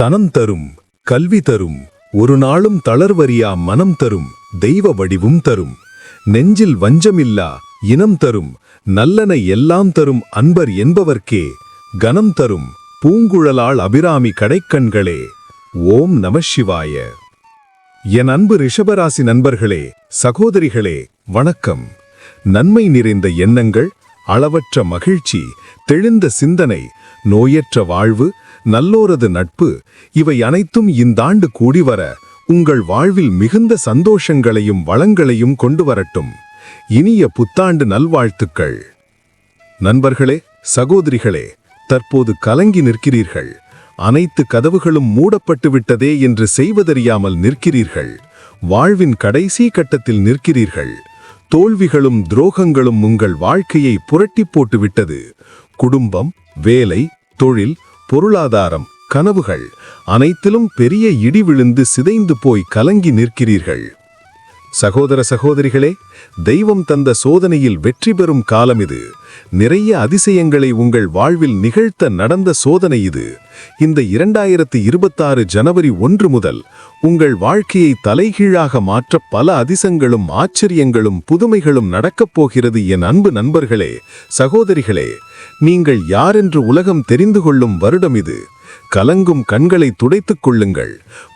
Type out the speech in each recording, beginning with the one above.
தனம் தரும் கல்வி தரும் ஒரு நாளும் தளர்வரியா மனம் தரும் தெய்வ வடிவும் தரும். நெஞ்சில் வஞ்சமில்லா இனம் தரும் நல்லன எல்லாம் தரும் அன்பர் என்பவர்க்கே கனம் தரும் பூங்குழலாள் அபிராமி கடைக்கண்களே ஓம் நம சிவாய. என் அன்பு ரிஷபராசி நண்பர்களே சகோதரிகளே வணக்கம். நன்மை நிறைந்த எண்ணங்கள் அளவற்ற மகிழ்ச்சி தெளிந்த சிந்தனை நோயற்ற வாழ்வு நல்லோரது நட்பு இவை அனைத்தும் இந்தாண்டு கூடி வர உங்கள் வாழ்வில் மிகுந்த சந்தோஷங்களையும் வளங்களையும் கொண்டு வரட்டும். இனிய புத்தாண்டு நல்வாழ்த்துக்கள். நண்பர்களே சகோதரிகளே தற்போது கலங்கி நிற்கிறீர்கள். அனைத்து கதவுகளும் மூடப்பட்டு விட்டதே என்று செய்வதறியாமல் நிற்கிறீர்கள். வாழ்வின் கடைசி கட்டத்தில் நிற்கிறீர்கள். தோல்விகளும் துரோகங்களும் உங்கள் வாழ்க்கையை புரட்டி போட்டுவிட்டது. குடும்பம் வேலை தொழில் பொருளாதாரம் கனவுகள் அனைத்திலும் பெரிய இடி விழுந்து சிதைந்து போய் கலங்கி நிற்கிறீர்கள். சகோதர சகோதரிகளே தெய்வம் தந்த சோதனையில் வெற்றி பெறும் காலம் இது. நிறைய அதிசயங்களை உங்கள் வாழ்வில் நிகழ்த்த நடந்த சோதனை இது. இந்த இரண்டாயிரத்து இருபத்தாறு ஜனவரி ஒன்று முதல் உங்கள் வாழ்க்கையை தலைகீழாக மாற்ற பல அதிசங்களும் ஆச்சரியங்களும் புதுமைகளும் நடக்கப் போகிறது என் அன்பு நண்பர்களே சகோதரிகளே. நீங்கள் யாரென்று உலகம் தெரிந்து கொள்ளும் வருடம் இது. கலங்கும் கண்களை துடைத்துக் கொள்ளுங்கள்.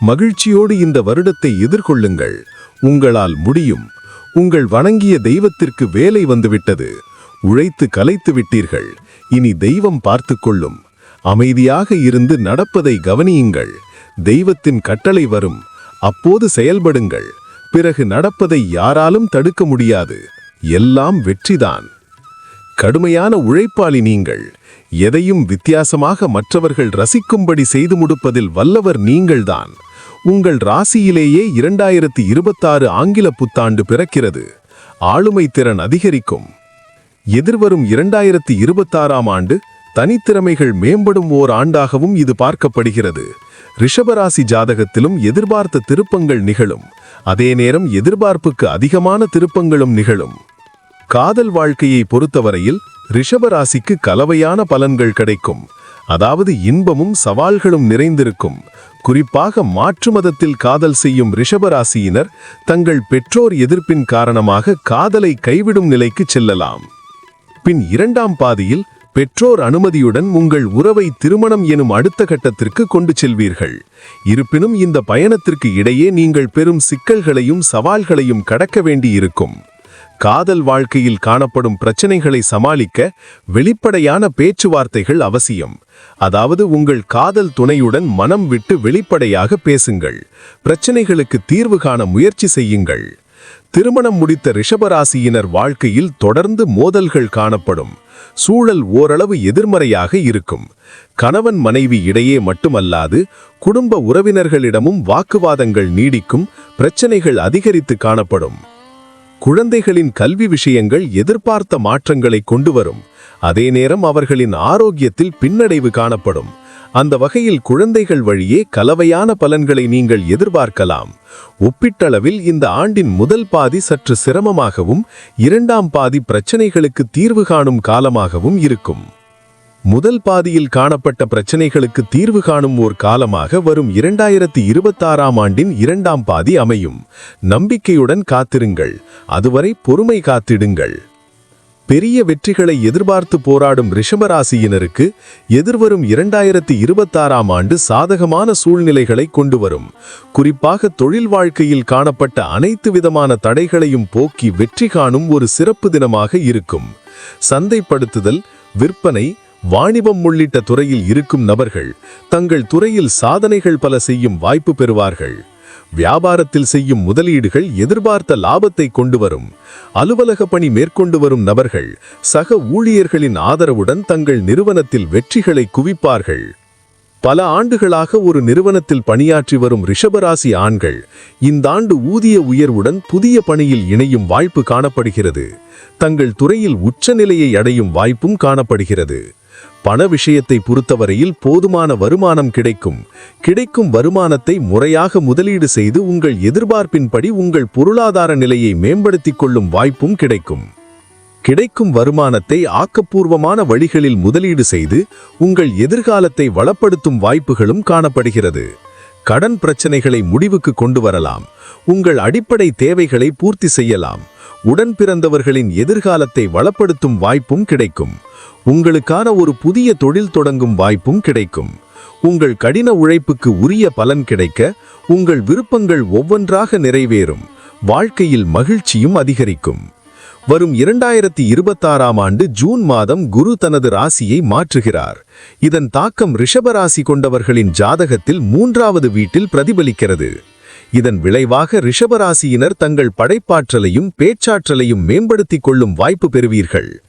மகிழ்ச்சியோடு இந்த வருடத்தை எதிர்கொள்ளுங்கள். உங்களால் முடியும். உங்கள் வணங்கிய தெய்வத்திற்கு வேலை வந்துவிட்டது. உழைத்து கலைத்து விட்டீர்கள். இனி தெய்வம் பார்த்து கொள்ளும். அமைதியாக இருந்து நடப்பதை கவனியுங்கள். தெய்வத்தின் கட்டளை வரும். அப்போது செயல்படுங்கள். பிறகு நடப்பதை யாராலும் தடுக்க முடியாது. எல்லாம் வெற்றிதான். கடுமையான உழைப்பாளி நீங்கள். எதையும் வித்தியாசமாக மற்றவர்கள் ரசிக்கும்படி செய்து முடிப்பதில் வல்லவர் நீங்கள்தான். உங்கள் ராசியிலேயே இரண்டாயிரத்தி இருபத்தாறு ஆங்கில புத்தாண்டு பிறக்கிறது. ஆளுமை திறன் அதிகரிக்கும். எதிர்வரும் இரண்டாயிரத்தி இருபத்தாறாம் ஆண்டு தனித்திறமைகள் மேம்படும் ஓர் ஆண்டாகவும் இது பார்க்கப்படுகிறது. ரிஷபராசி ஜாதகத்திலும் எதிர்பார்த்த திருப்பங்கள் நிகழும். அதே நேரம் எதிர்பார்ப்புக்கு அதிகமான திருப்பங்களும் நிகழும். காதல் வாழ்க்கையை பொறுத்தவரையில் ரிஷபராசிக்கு கலவையான பலன்கள் கிடைக்கும். அதாவது இன்பமும் சவால்களும் நிறைந்திருக்கும். குறிப்பாக மாற்று மதத்தில் காதல் செய்யும் ரிஷபராசியினர் தங்கள் பெற்றோர் எதிர்ப்பின் காரணமாக காதலை கைவிடும் நிலைக்கு செல்லலாம். பின் இரண்டாம் பாதியில் பெற்றோர் அனுமதியுடன் உங்கள் உறவை திருமணம் எனும் அடுத்த கட்டத்திற்கு கொண்டு செல்வீர்கள். இருப்பினும் இந்த பயணத்திற்கு இடையே நீங்கள் பெரும் சிக்கல்களையும் சவால்களையும் கடக்க வேண்டியிருக்கும். காதல் வாழ்க்கையில் காணப்படும் பிரச்சனைகளை சமாளிக்க வெளிப்படையான பேச்சுவார்த்தைகள் அவசியம். அதாவது உங்கள் காதல் துணையுடன் மனம் விட்டு வெளிப்படையாக பேசுங்கள். பிரச்சனைகளுக்கு தீர்வு காண முயற்சி செய்யுங்கள். திருமணம் முடித்த ரிஷபராசியினர் வாழ்க்கையில் தொடர்ந்து மோதல்கள் காணப்படும். சூழல் ஓரளவு எதிர்மறையாக இருக்கும். கணவன் மனைவி இடையே மட்டுமல்லாது குடும்ப உறவினர்களிடமும் வாக்குவாதங்கள் நீடிக்கும். பிரச்சனைகள் அதிகரித்து காணப்படும். குழந்தைகளின் கல்வி விஷயங்கள் எதிர்பார்த்த மாற்றங்களை கொண்டு வரும் அதே நேரம் அவர்களின் ஆரோக்கியத்தில் பின்னடைவு காணப்படும். அந்த வகையில் குழந்தைகள் வழியே கலவையான பலன்களை நீங்கள் எதிர்பார்க்கலாம். ஒப்பீட்டளவில் இந்த ஆண்டின் முதல் பாதி சற்று சிரமமாகவும் இரண்டாம் பாதி பிரச்சனைகளுக்கு தீர்வு காணும் காலமாகவும் இருக்கும். முதல் பாதியில் காணப்பட்ட பிரச்சனைகளுக்கு தீர்வு காணும் ஓர் காலமாக வரும் இரண்டாயிரத்தி இருபத்தாறாம் ஆண்டின் இரண்டாம் பாதி அமையும். நம்பிக்கையுடன் காத்திருங்கள். அதுவரை பொறுமை காத்திடுங்கள். பெரிய வெற்றிகளை எதிர்பார்த்து போராடும் ரிஷபராசியினருக்கு எதிர்வரும் இரண்டாயிரத்தி இருபத்தாறாம் ஆண்டு சாதகமான சூழ்நிலைகளை கொண்டு வரும் குறிப்பாக தொழில் வாழ்க்கையில் காணப்பட்ட அனைத்து விதமான தடைகளையும் போக்கி வெற்றி காணும் ஒரு சிறப்பு தினமாக இருக்கும். சந்தைப்படுத்துதல் விற்பனை வாணிபம் உள்ளிட்ட துறையில் இருக்கும் நபர்கள் தங்கள் துறையில் சாதனைகள் பல செய்யும் வாய்ப்பு பெறுவார்கள். வியாபாரத்தில் செய்யும் முதலீடுகள் எதிர்பார்த்த லாபத்தை கொண்டு வரும் அலுவலக பணி மேற்கொண்டு வரும் நபர்கள் சக ஊழியர்களின் ஆதரவுடன் தங்கள் நிறுவனத்தில் வெற்றிகளை குவிப்பார்கள். பல ஆண்டுகளாக ஒரு நிறுவனத்தில் பணியாற்றி வரும் ரிஷபராசி ஆண்கள் இந்த ஆண்டு ஊதிய உயர்வுடன் புதிய பணியில் இணையும் வாய்ப்பு காணப்படுகிறது. தங்கள் துறையில் உச்சநிலையை அடையும் வாய்ப்பும் காணப்படுகிறது. பண விஷயத்தை பொறுத்தவரையில் போதுமான வருமானம் கிடைக்கும். கிடைக்கும் வருமானத்தை முறையாக முதலீடு செய்து உங்கள் எதிர்பார்ப்பின்படி உங்கள் பொருளாதார நிலையை மேம்படுத்திக் கொள்ளும் வாய்ப்பும் கிடைக்கும். கிடைக்கும் வருமானத்தை ஆக்கப்பூர்வமான வழிகளில் முதலீடு செய்து உங்கள் எதிர்காலத்தை வளப்படுத்தும் வாய்ப்புகளும் காணப்படுகிறது. கடன் பிரச்சனைகளை முடிவுக்கு கொண்டு வரலாம். உங்கள் அடிப்படை தேவைகளை பூர்த்தி செய்யலாம். உடன் பிறந்தவர்களின் எதிர்காலத்தை வளப்படுத்தும் வாய்ப்பும் கிடைக்கும். உங்களுக்கான ஒரு புதிய தொழில் தொடங்கும் வாய்ப்பும் கிடைக்கும். உங்கள் கடின உழைப்புக்கு உரிய பலன் கிடைக்க உங்கள் விருப்பங்கள் ஒவ்வொன்றாக நிறைவேறும். வாழ்க்கையில் மகிழ்ச்சியும் அதிகரிக்கும். வரும் இரண்டாயிரத்தி இருபத்தாறாம் ஆண்டு ஜூன் மாதம் குரு தனது ராசியை மாற்றுகிறார். இதன் தாக்கம் ரிஷபராசி கொண்டவர்களின் ஜாதகத்தில் மூன்றாவது வீட்டில் பிரதிபலிக்கிறது. இதன் விளைவாக ரிஷபராசியினர் தங்கள் படைப்பாற்றலையும் பேச்சாற்றலையும் மேம்படுத்திக் கொள்ளும் வாய்ப்பு பெறுவீர்கள்.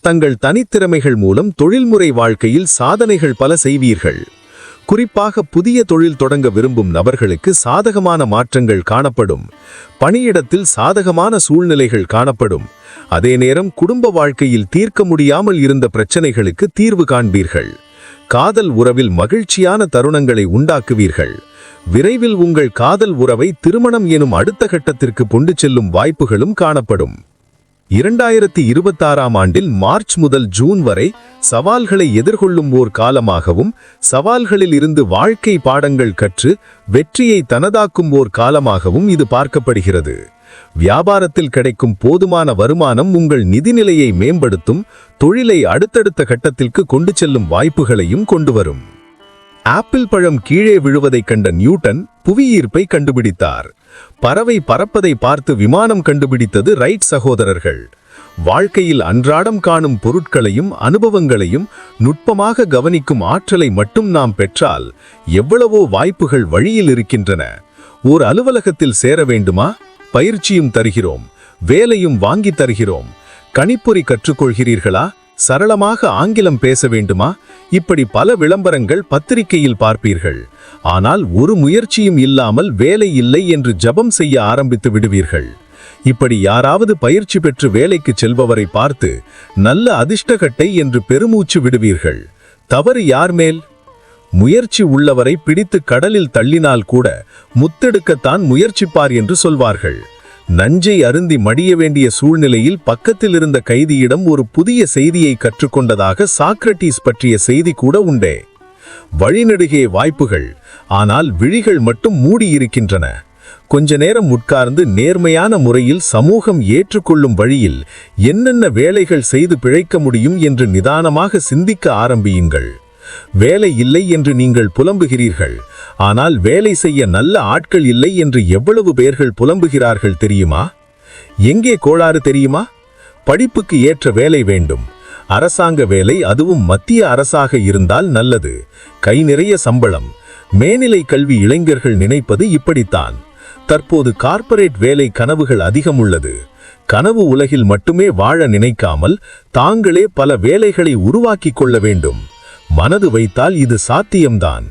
தங்கள் தனித்திறமைகள் மூலம் தொழில்முறை வாழ்க்கையில் சாதனைகள் பல செய்வீர்கள். குறிப்பாக புதிய தொழில் தொடங்க விரும்பும் நபர்களுக்கு சாதகமான மாற்றங்கள் காணப்படும். பணியிடத்தில் சாதகமான சூழ்நிலைகள் காணப்படும். அதே நேரம் குடும்ப வாழ்க்கையில் தீர்க்க முடியாமல் இருந்த பிரச்சனைகளுக்கு தீர்வு காண்பீர்கள். காதல் உறவில் மகிழ்ச்சியான தருணங்களை உண்டாக்குவீர்கள். விரைவில் உங்கள் காதல் உறவை திருமணம் எனும் அடுத்த கட்டத்திற்கு கொண்டு செல்லும் வாய்ப்புகளும் காணப்படும். இரண்டாயிரத்தி இருபத்தாறாம் ஆண்டில் மார்ச் முதல் ஜூன் வரை சவால்களை எதிர்கொள்ளும் ஓர் காலமாகவும் சவால்களில் இருந்து வாழ்க்கை பாடங்கள் கற்று வெற்றியை தனதாக்கும் ஓர் காலமாகவும் இது பார்க்கப்படுகிறது. வியாபாரத்தில் கிடைக்கும் போதுமான வருமானம் உங்கள் நிதிநிலையை மேம்படுத்தும் தொழிலை அடுத்தடுத்த கட்டத்திற்கு கொண்டு செல்லும் வாய்ப்புகளையும் கொண்டு வரும் ஆப்பிள் பழம் கீழே விழுவதைக் கண்ட நியூட்டன் புவியீர்ப்பை கண்டுபிடித்தார். பறவை பறப்பதை பார்த்து விமானம் கண்டுபிடித்தது ரைட் சகோதரர்கள். வாழ்க்கையில் அன்றாடம் காணும் பொருட்களையும் அனுபவங்களையும் நுட்பமாக கவனிக்கும் ஆற்றலை மட்டும் நாம் பெற்றால் எவ்வளவோ வாய்ப்புகள் வழியில் இருக்கின்றன. ஓர் அலுவலகத்தில் சேர வேண்டுமா? பயிற்சியும் தருகிறோம். வேலையும் வாங்கி தருகிறோம். கணிப்பொறி கற்றுக்கொள்கிறீர்களா? சரளமாக ஆங்கிலம் பேச வேண்டுமா? இப்படி பல விளம்பரங்கள் பத்திரிகையில் பார்ப்பீர்கள். ஆனால் ஒரு முயற்சியும் இல்லாமல் வேலை இல்லை என்று ஜபம் செய்ய ஆரம்பித்து விடுவீர்கள். இப்படி யாராவது பயிற்சி பெற்று வேலைக்கு செல்பவரை பார்த்து நல்ல அதிர்ஷ்டகட்டை என்று பெருமூச்சு விடுவீர்கள். தவறு யார் மேல்? முயற்சி உள்ளவரை பிடித்து கடலில் தள்ளினால் கூட முத்தெடுக்கத்தான் முயற்சிப்பார் என்று சொல்வார்கள். நஞ்சை அருந்தி மடிய வேண்டிய சூழ்நிலையில் பக்கத்தில் இருந்த கைதியிடம் ஒரு புதிய செய்தியை கற்றுக்கொண்டதாக சாக்ரட்டிஸ் பற்றிய செய்தி கூட உண்டே. வழிநடுகே வாய்ப்புகள். ஆனால் விழிகள் மட்டும் மூடியிருக்கின்றன. கொஞ்ச நேரம் உட்கார்ந்து நேர்மையான முறையில் சமூகம் ஏற்றுக்கொள்ளும் வழியில் என்னென்ன வேலைகள் செய்து பிழைக்க முடியும் என்று நிதானமாக சிந்திக்க ஆரம்பியுங்கள். வேலை இல்லை என்று நீங்கள் புலம்புகிறீர்கள். ஆனால் வேலை செய்ய நல்ல ஆட்கள் இல்லை என்று எவ்வளவு பேர்கள் புலம்புகிறார்கள் தெரியுமா? எங்கே கோளாறு தெரியுமா? படிப்புக்கு ஏற்ற வேலை வேண்டும். அரசாங்க வேலை அதுவும் மத்திய அரசாக இருந்தால் நல்லது. கை நிறைய சம்பளம். மேல்நிலை கல்வி இளைஞர்கள் நினைப்பது இப்படித்தான். தற்போது கார்ப்பரேட் வேலை கனவுகள் அதிகம் உள்ளது கனவு உலகில் மட்டுமே வாழ நினைக்காமல் தாங்களே பல வேலைகளை உருவாக்கிக் கொள்ள வேண்டும். மனது வைத்தால் இது சாத்தியம்தான்.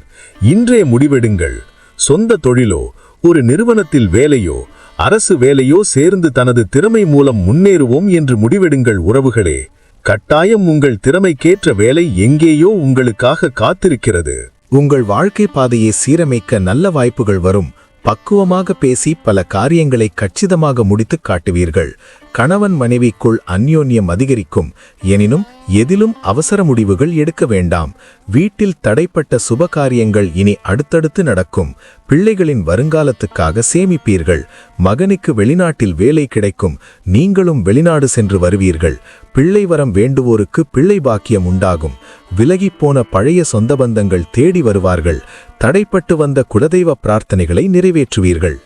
இன்றே முடிவெடுங்கள். சொந்த தொழிலோ ஒரு நிறுவனத்தில் வேலையோ அரசு வேலையோ சேர்ந்து தனது திறமை மூலம் முன்னேறுவோம் என்று முடிவெடுங்கள் உறவுகளே. கட்டாயம் உங்கள் திறமைக்கேற்ற வேலை எங்கேயோ உங்களுக்காக காத்திருக்கிறது. உங்கள் வாழ்க்கை பாதையை சீரமைக்க நல்ல வாய்ப்புகள் வரும். பக்குவமாக பேசி பல காரியங்களை கச்சிதமாக முடித்து காட்டுவீர்கள். கணவன் மனைவிக்குள் அந்யோன்யம் அதிகரிக்கும். எனினும் எதிலும் அவசர முடிவுகள் எடுக்க வேண்டாம். வீட்டில் தடைப்பட்ட சுப காரியங்கள் இனி அடுத்தடுத்து நடக்கும். பிள்ளைகளின் வருங்காலத்துக்காக சேமிப்பீர்கள். மகனுக்கு வெளிநாட்டில் வேலை கிடைக்கும். நீங்களும் வெளிநாடு சென்று வருவீர்கள். பிள்ளை வரம் வேண்டுவோருக்கு பிள்ளை பாக்கியம் உண்டாகும். விலகிப்போன பழைய சொந்த பந்தங்கள் தேடி வருவார்கள். தடைப்பட்டு வந்த குலதெய்வ பிரார்த்தனைகளை நிறைவேற்றுவீர்கள்.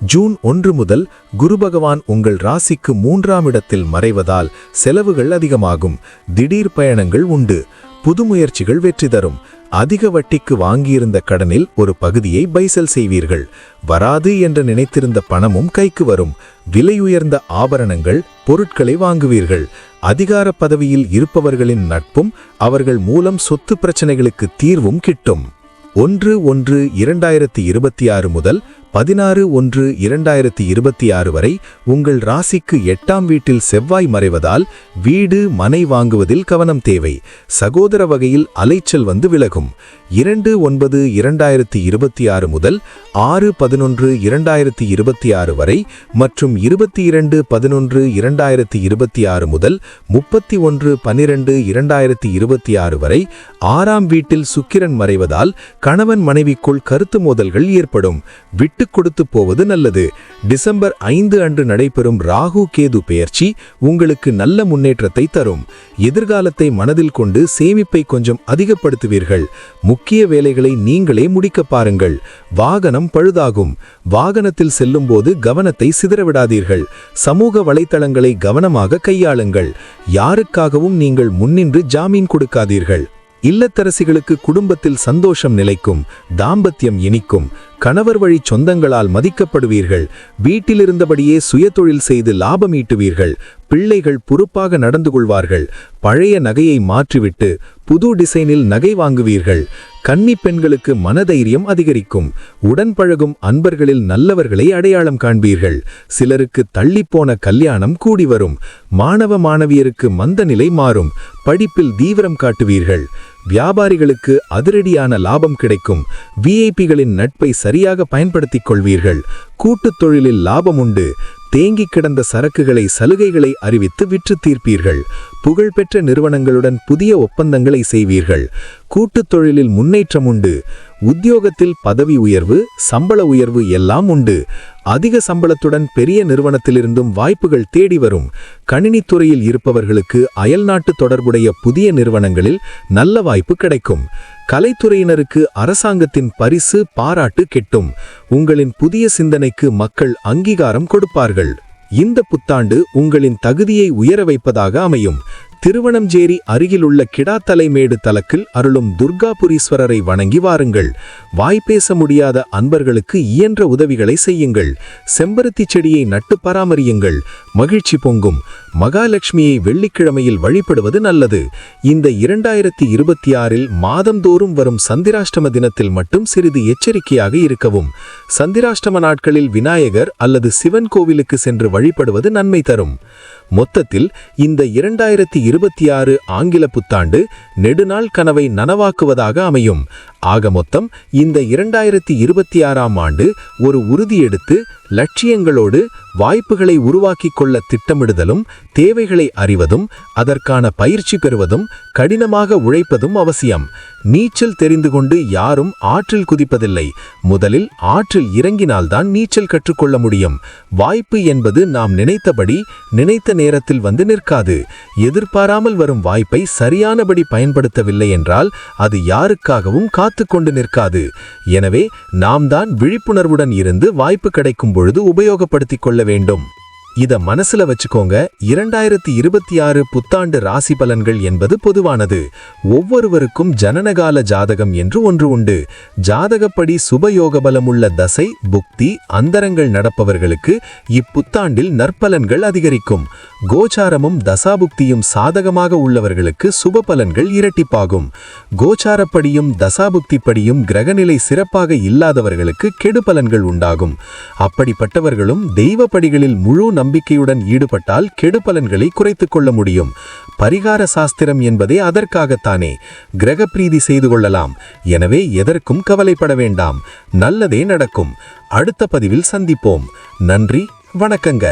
ஜூன் ஒன்று முதல் குரு பகவான் உங்கள் ராசிக்கு மூன்றாம் இடத்தில் மறைவதால் செலவுகள் அதிகமாகும். திடீர் பயணங்கள் உண்டு. புது முயற்சிகள் வெற்றி தரும். அதிக வட்டிக்கு வாங்கியிருந்த கடனில் ஒரு பகுதியை பைசல் செய்வீர்கள். வராது என்று நினைத்திருந்த பணமும் கைக்கு வரும். விலையுயர்ந்த ஆபரணங்கள் பொருட்களை வாங்குவீர்கள். அதிகார பதவியில் இருப்பவர்களின் நட்பும் அவர்கள் மூலம் சொத்து பிரச்சனைகளுக்கு தீர்வும் கிட்டும். ஒன்று ஒன்று இரண்டாயிரத்தி இருபத்தி ஆறு முதல் பதினாறு ஒன்று இரண்டாயிரத்தி இருபத்தி ஆறு வரை உங்கள் ராசிக்கு எட்டாம் வீட்டில் செவ்வாய் மறைவதால் வீடு மனை வாங்குவதில் கவனம் தேவை. சகோதர வகையில் அலைச்சல் வந்து விலகும். இரண்டு ஒன்பது இரண்டாயிரத்தி இருபத்தி ஆறு முதல் ஆறு பதினொன்று இரண்டாயிரத்தி இருபத்தி ஆறு வரை மற்றும் இருபத்தி இரண்டு பதினொன்று இரண்டாயிரத்தி இருபத்தி ஆறு முதல் முப்பத்தி ஒன்று பன்னிரண்டு இரண்டாயிரத்தி இருபத்தி ஆறு வரை ஆறாம் வீட்டில் சுக்கிரன் மறைவதால் கணவன் மனைவிக்குள் கருத்து மோதல்கள் ஏற்படும். விட்டு கொடுத்து போவது நல்லது. டிசம்பர் ஐந்து அன்று நடைபெறும் ராகு கேது பெயர்ச்சி உங்களுக்கு நல்ல முன்னேற்றத்தை தரும். எதிர்காலத்தை மனதில் கொண்டு சேமிப்பை கொஞ்சம் அதிகப்படுத்துவீர்கள். முக்கிய வேலைகளை நீங்களே முடிக்க பாருங்கள். வாகனம் பழுதாகும். வாகனத்தில் செல்லும்போது கவனத்தை சிதறவிடாதீர்கள். சமூக வலைத்தளங்களை கவனமாக கையாளுங்கள். யாருக்காகவும் நீங்கள் முன்னின்று ஜாமீன் கொடுக்காதீர்கள். இல்லத்தரசிகளுக்கு குடும்பத்தில் சந்தோஷம் நிலைக்கும். தாம்பத்தியம் இனிக்கும். கணவர் வழி சொந்தங்களால் மதிக்கப்படுவீர்கள். வீட்டிலிருந்தபடியே சுயதொழில் செய்து லாபம் ஈட்டுவீர்கள். பிள்ளைகள் பொறுப்பாக நடந்து கொள்வார்கள். பழைய நகையை மாற்றிவிட்டு புது டிசைனில் நகை வாங்குவீர்கள். கன்னி பெண்களுக்கு மனதைரியம் அதிகரிக்கும். உடன் பழகும் அன்பர்களில் நல்லவர்களை அடையாளம் காண்பீர்கள். சிலருக்கு தள்ளிப்போன கல்யாணம் கூடி வரும். மாணவ மாணவியருக்கு மந்த நிலை மாறும். படிப்பில் தீவிரம் காட்டுவீர்கள். வியாபாரிகளுக்கு அதிரடியான லாபம் கிடைக்கும். விஐபிகளின் நட்பை சரியாக பயன்படுத்திக் கொள்வீர்கள் கூட்டுத் தொழிலில் லாபம் உண்டு. தேங்கிக் கிடந்த சரக்குகளை சலுகைகளை அறிவித்து விற்று தீர்ப்பீர்கள். புகழ்பெற்ற நிறுவனங்களுடன் புதிய ஒப்பந்தங்களை செய்வீர்கள். கூட்டுத் தொழிலில் முன்னேற்றம் உண்டு. உத்தியோகத்தில் பதவி உயர்வு சம்பள உயர்வு எல்லாம் உண்டு. அதிக சம்பளத்துடன் பெரிய நிறுவனத்திலிருந்தும் வாய்ப்புகள் தேடி வரும். கணினித்துறையில் இருப்பவர்களுக்கு அயல்நாட்டு தொடர்புடைய புதிய நிறுவனங்களில் நல்ல வாய்ப்பு கிடைக்கும். கலைத்துறையினருக்கு அரசாங்கத்தின் பரிசு பாராட்டு கிட்டும். உங்களின் புதிய சிந்தனைக்கு மக்கள் அங்கீகாரம் கொடுப்பார்கள். இந்த புத்தாண்டு உங்களின் தகுதியை உயர வைப்பதாக அமையும். திருவனஞ்சேரி அருகிலுள்ள கிடாத்தலைமேடு தலக்கில் அருளும் துர்காபுரீஸ்வரரை வணங்கி வாருங்கள். வாய்ப்பேச முடியாத அன்பர்களுக்கு இயன்ற உதவிகளை செய்யுங்கள். செம்பருத்தி செடியை நட்டு பராமரியுங்கள். மகிழ்ச்சி பொங்கும். மகாலட்சுமியை வெள்ளிக்கிழமையில் வழிபடுவது நல்லது. இந்த இரண்டாயிரத்தி இருபத்தி ஆறில் மாதந்தோறும் வரும் சந்திராஷ்டம தினத்தில் மட்டும் சிறிது எச்சரிக்கையாக இருக்கவும். சந்திராஷ்டம நாட்களில் விநாயகர் அல்லது சிவன் கோவிலுக்கு சென்று வழிபடுவது நன்மை தரும். மொத்தத்தில் இந்த இரண்டாயிரத்தி இருபத்தி ஆறு ஆங்கில புத்தாண்டு நெடுநாள் கனவை நனவாக்குவதாக அமையும். ஆக மொத்தம் இந்த இரண்டாயிரத்தி இருபத்தி ஆறாம் ஆண்டு ஒரு உறுதியெடுத்து லட்சியங்களோடு வாய்ப்புகளை உருவாக்கிக் கொள்ள திட்டமிடுதலும் தேவைகளை அறிவதும் அதற்கான பயிற்சி பெறுவதும் கடினமாக உழைப்பதும் அவசியம். நீச்சல் தெரிந்து கொண்டு யாரும் ஆற்றில் குதிப்பதில்லை. முதலில் ஆற்றில் இறங்கினால்தான் நீச்சல் கற்றுக்கொள்ள முடியும். வாய்ப்பு என்பது நாம் நினைத்தபடி நினைத்த நேரத்தில் வந்து நிற்காது. எதிர்பாராமல் வரும் வாய்ப்பை சரியானபடி பயன்படுத்தவில்லை என்றால் அது யாருக்காகவும் காத்து கொண்டு நிற்காது. எனவே நாம் தான் விழிப்புணர்வுடன் இருந்து வாய்ப்பு கிடைக்கும் பொழுது உபயோகப்படுத்திக் கொள்ள வேண்டும். இத மனசுல வச்சுக்கோங்க. இரண்டாயிரத்தி இருபத்தி ஆறு புத்தாண்டு ராசி பலன்கள் என்பது பொதுவானது. ஒவ்வொருவருக்கும் ஜனனகால ஜாதகம் என்று ஒன்று உண்டு. ஜாதகப்படி சுபயோக பலமுள்ள தசை புக்தி அந்தரங்கள் நடப்பவர்களுக்கு இப்புத்தாண்டில் நற்பலன்கள் அதிகரிக்கும். கோச்சாரமும் தசாபுக்தியும் சாதகமாக உள்ளவர்களுக்கு சுப பலன்கள் இரட்டிப்பாகும். கோச்சாரப்படியும் தசாபுக்திப்படியும் கிரகநிலை சிறப்பாக இல்லாதவர்களுக்கு கெடு பலன்கள் உண்டாகும். அப்படிப்பட்டவர்களும் தெய்வப்படிகளில் முழு நம்பிக்கையுடன் ஈடுபட்டால் கெடுபலன்களை குறைத்து கொள்ள முடியும். பரிகார சாஸ்திரம் என்பதே அதற்காகத்தானே. கிரக பிரீதி செய்து கொள்ளலாம். எனவே எதற்கும் கவலைப்பட வேண்டாம். நல்லதே நடக்கும். அடுத்த பதிவில் சந்திப்போம். நன்றி வணக்கங்க.